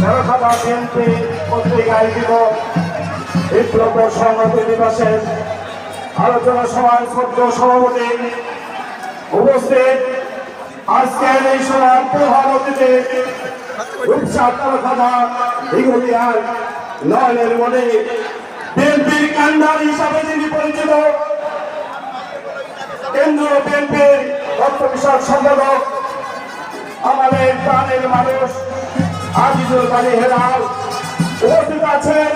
তেরোখানা BNP কর্তৃক আয়োজিত বিপ্লব সংহতি দিবসের আলোচনা সভায় সদ্য সভাপতি উপস্থিত। আজকের এই সভার প্রধান অতিথি রূপসা তেরোখানা হিগুলিয়ার নয়নের মনে বিএনপির কান্ডার হিসাবে যিনি পরিচিত, কেন্দ্রীয় বিএনপির তথ্য বিষয়ক সম্পাদক, আমাদের প্রাণের মানুষ আজিজুল কালী হেলাল উপস্থিত আছেন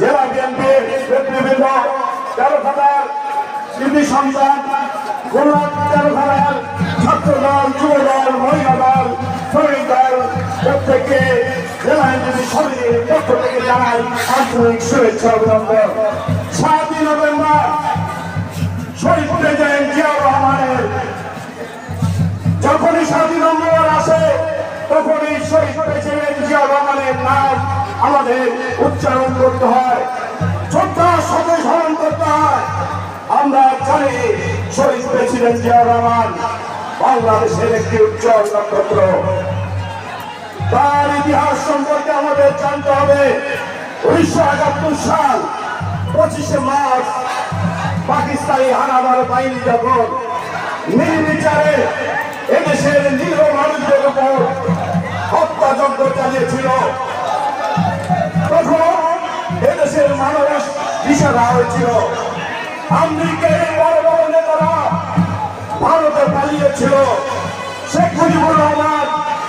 জেলা বিএনপির নেতৃবৃন্দ তেরো খাতার স্মৃতি সন্তান খুলনা তেরো খাতার ছাত্র দল যুব দল মহিলা যখনই সাতই আসে, তখনই শহীদ প্রেসিডেন্ট জিয়াউর রহমানের নাম আমাদের উচ্চারণ করতে হয়। শ্রদ্ধার সাথে স্মরণ করতে হয়। আমরা জানি শহীদ প্রেসিডেন্ট জিয়াউর রহমান, বাংলাদেশের একটি উজ্জ্বল নক্ষত্র তার ইতিহাস সম্পর্কে আমাদের জানতে হবে। উনিশশো একাত্তর সাল, পঁচিশে মার্চ, পাকিস্তানি হানাদার বাহিনী যখন নির্বিচারে এদেশের নিরীহ মানুষদের উপর হত্যাযজ্ঞ চালিয়েছিল, তখন এদেশের মানুষ দিশারা হয়েছিল। আমেরিকার বড় বড় নেতারা ভারতে পালিয়েছিল। শেখ মুজিবুর রহমান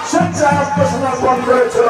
স্বেচ্ছায় আত্মসমর্পণ করেছিল।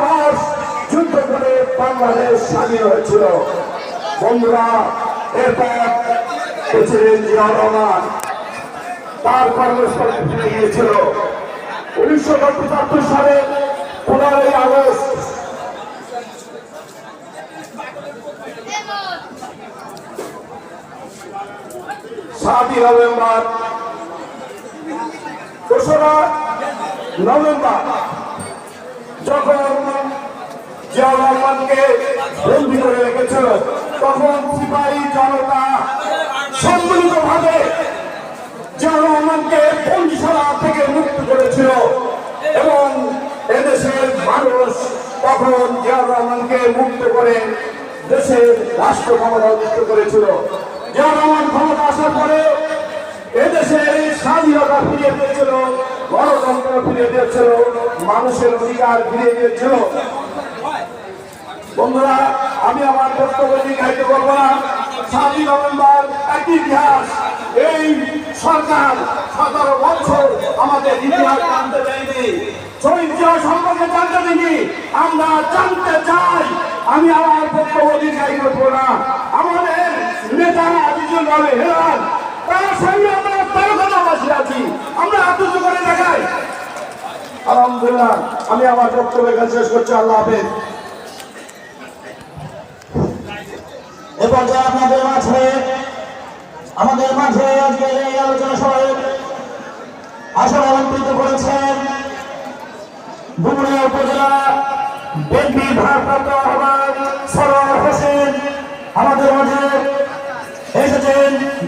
বাংলাদেশ স্বাধীন হয়েছিল। বন্ধুরা, এরপর প্রেসিডেন্ট জিয়াউর রহমান তার কর্মস্থলে ফিরে গিয়েছিল। উনিশশো পঁচাত্তর সালে পনেরোই আগস্ট সাতই নভেম্বর, দোসরা নভেম্বর, যখন জিয়াউর রহমানকে বন্দি করে রেখেছিল তখন সিপাহী জনতা সম্মিলিত ভাবে জিয়াউর রহমানকে বন্দিশালা থেকে মুক্ত করেছিল। এবং এদেশের মানুষ তখন জিয়াউর রহমানকে মুক্ত করে দেশের রাষ্ট্র ক্ষমতা অধিষ্ঠ করেছিল। জিয়াউর রহমান ক্ষমতা আসার পরে এদেশের স্বাধীনতা ফিরিয়ে দিয়েছিল, গণতন্ত্র ফিরিয়ে দিয়েছিল, মানুষের অধিকার ফিরিয়ে দিয়েছিল। বন্ধুরা, আমি আমার বক্তব্য দীর্ঘায়িত করব না। সাতই নভেম্বর একই ইতিহাস। এই সরকার সতেরো বছর আমাদের ইতিহাস জানতে চাইনি শহীদ সম্পর্কে জানতে দিনি আমরা জানতে চাই, আমি আমার বক্তব্য দীর্ঘায়িত করব না। আমাদের নেতা আজিজুল ভাবে হেরান তার সঙ্গে আমরা তারকাবাসী আছি। আমরা আত্মীয় করে দেখাই। আলহামদুলিল্লাহ, আমি আমার বক্তব্য শেষ করছি। আল্লাহ হাফেজ। মাঝে, আমাদের মাঝে আজকে এই আলোচনা সভায় আসন অলঙ্কৃত করেছেন ডুমুরিয়া উপজেলা বিএনপি ভারপ্রাপ্ত আহ্বায়ক সরোয়ার হোসেন। আমাদের মাঝে